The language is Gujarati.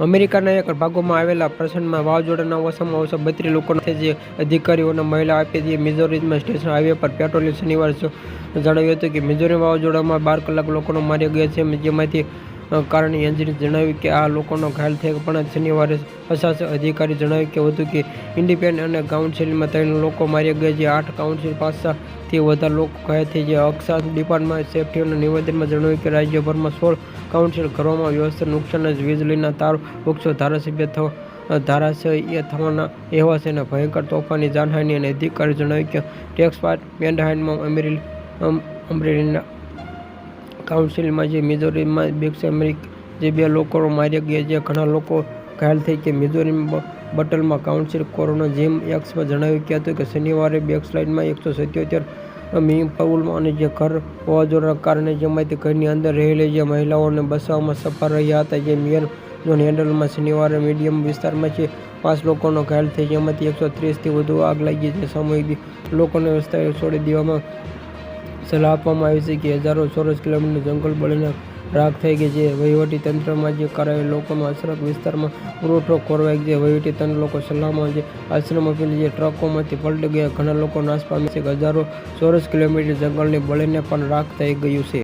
અમેરિકાના એક ભાગોમાં આવેલા પ્રસન્નમાં વાવાઝોડાના ઓછામાં ઓછા બત્રીસ લોકોના જે અધિકારીઓને મહિલા આપી હતી. મિઝોરીમાં સ્ટેશન હાઈવે પર પેટ્રોલિંગ શનિવાર જણાવ્યું હતું કે મિઝોરી વાવાઝોડામાં બાર કલાક લોકોનો માર્યા ગયા છે. જેમાંથી કારણે એન્જિને જણાવ્યું કે આ લોકોનો ઘાયલ થયા પણ શનિવારે પ્રશાસન અધિકારી જણાવ્યું કે હતું કે ઇન્ડિપેન્ડન્ટ અને કાઉન્સિલમાં ત્રણ લોકો માર્યા ગયા છે આઠ કાઉન્સિલ પાસેથી વધારે લોકો ઘાયલ થઈ ગયા અક્ષા ડિપાર્ટમેન્ટ સેફ્ટીના નિવેદનમાં જણાવ્યું કે રાજ્યભરમાં સોળ કાઉન્સિલ ઘરોમાં વ્યવસ્થિત નુકસાન જ વીજળીના તાર વૃક્ષો ધારાસભ્ય થવા ધારાશય થવાના અહેવાસ અને ભયંકર તોફાની જાનહાની અને અધિકારી જણાવ્યું કે ટેક્સ પાર્ટ મેન્ડહાઇનમાં અમરેલી અમરેલીના કાઉન્સિલમાં જે મિઝોરીમાં બેક્સ અમેરિક જે બે લોકો માર્યા ગયા જે ઘણા લોકો ઘાયલ થઈ કે મિઝોરીમ બટલમાં કાઉન્સિલ કોરોના જેમ એક્સમાં જણાવ્યું કે હતું કે શનિવારે બેકસ્લાઇડમાં એકસો સત્યોતેર મી પાઉલમાં અને જે ઘર હોવાજોના કારણે જેમાંથી ઘરની અંદર રહેલી જે મહિલાઓને બસવામાં સફળ રહ્યા હતા. જે મેયર જોન હેન્ડલમાં શનિવારે મીડિયમ વિસ્તારમાં છે. પાંચ લોકોનો ઘાયલ થઈ જેમાંથી એકસો ત્રીસથી વધુ આગ લાગી છે. સામૂહિક લોકોને રસ્તાએ છોડી દેવામાં સલાહ આપવામાં આવી છે કે હજારો ચોરસ કિલોમીટર જંગલ બળીને રાખ થઈ ગઈ છે. વહીવટી તંત્રમાં જે કરાયેલ લોકોનો અસરક વિસ્તારમાં પુરવઠો ખોરવાઈ ગયો વહીવટી તંત્ર લોકો સલાહમાં જે આશ્રમ આપેલી જે ટ્રકોમાંથી પલટી ગયા, ઘણા લોકો નાશ પામ્યા છે. હજારો ચોરસ કિલોમીટર જંગલની બળીને પણ રાખ થઈ ગયું છે.